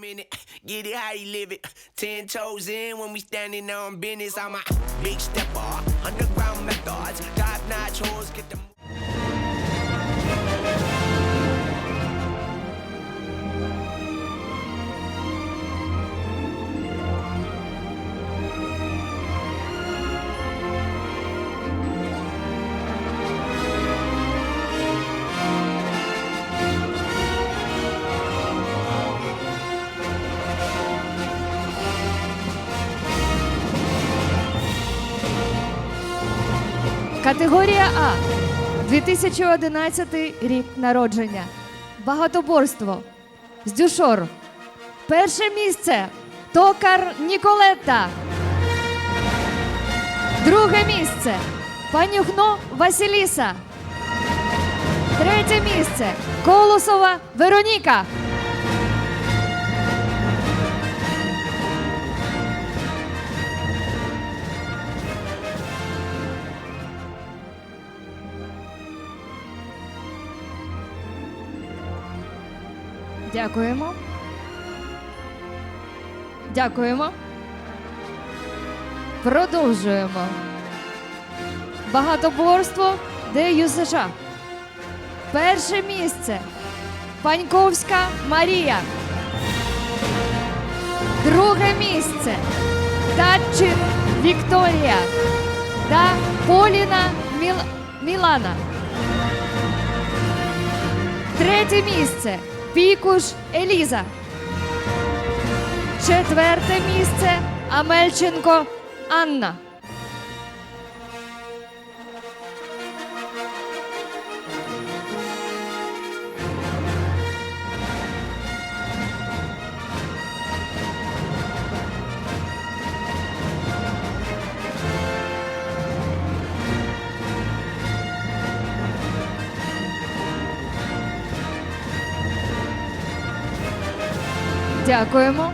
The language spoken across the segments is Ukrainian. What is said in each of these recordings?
minute, get it how you live it. Ten toes in when we standing on business. I'm a big stepper, underground methods, top notch hoes, get them. Категорія А. 2011 рік народження. Багатоборство. З Дюшор. Перше місце. Токар Ніколетта. Друге місце. Панюхно Василіса. Третє місце. Колосова Вероніка. Дякуємо. Дякуємо. Продовжуємо. Багатоборство ДЮСШ. Перше місце. Паньковська Марія. Друге місце. Татчин Вікторія та Поліна Міл... Мілана. Третє місце Пікуш Еліза. Четверте місце Амельченко Анна. Дякуємо.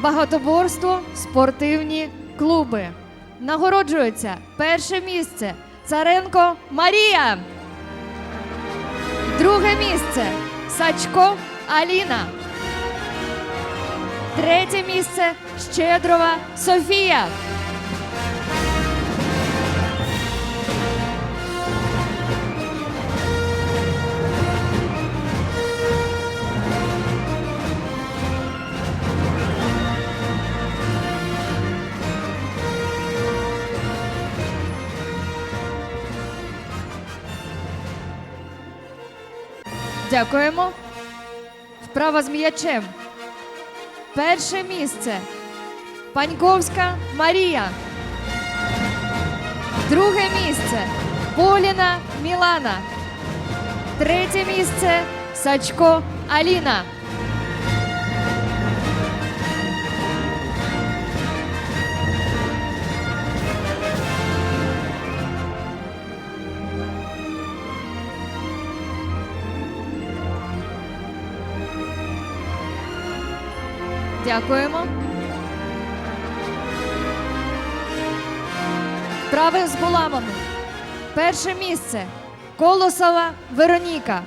Багатоборство, спортивні клуби. Нагороджується перше місце Царенко Марія. Друге місце Сачко Аліна. Третє місце Щедрова Софія. Дякуємо. Вправа з м'ячем. Перше місце. Паньковська Марія. Друге місце. Поліна Мілана. Третє місце. Сачко Аліна. Дякуємо. Вправи з буламами. Перше місце. Колосова Вероніка.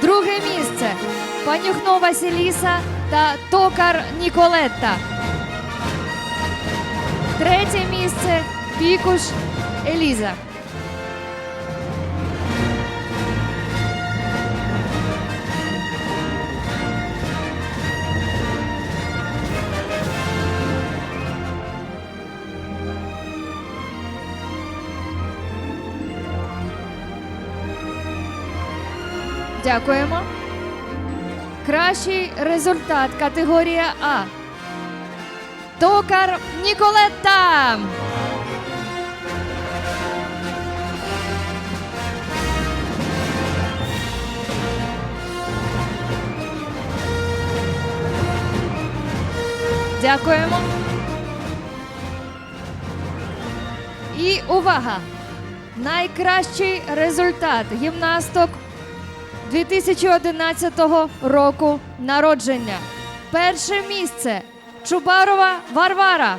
Друге місце. Панюхно Василіса та Токар Ніколетта. Третє місце. Пікуш Еліза. Дякуємо. Кращий результат категорія А. Токар Ніколетта. Дякуємо. І увага! Найкращий результат гімнасток 2011 року народження. Перше місце Чубарова Варвара.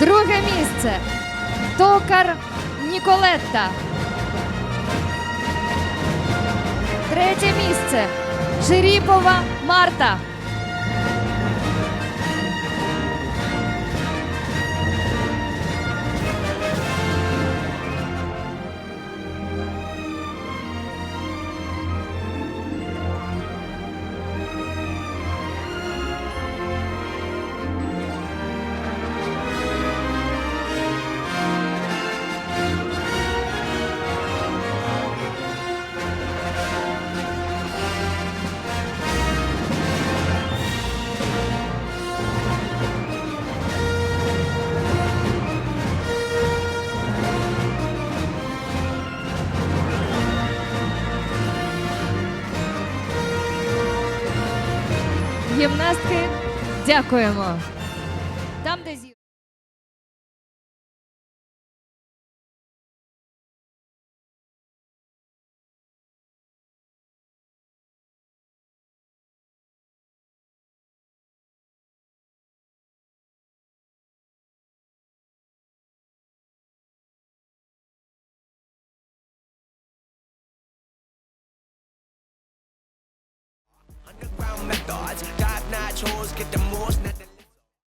Друге місце Токар Ніколетта. Третє місце. Ширіпова Марта. Гімнастки, дякуємо. Там, де зі... methods. God nachos, get the most.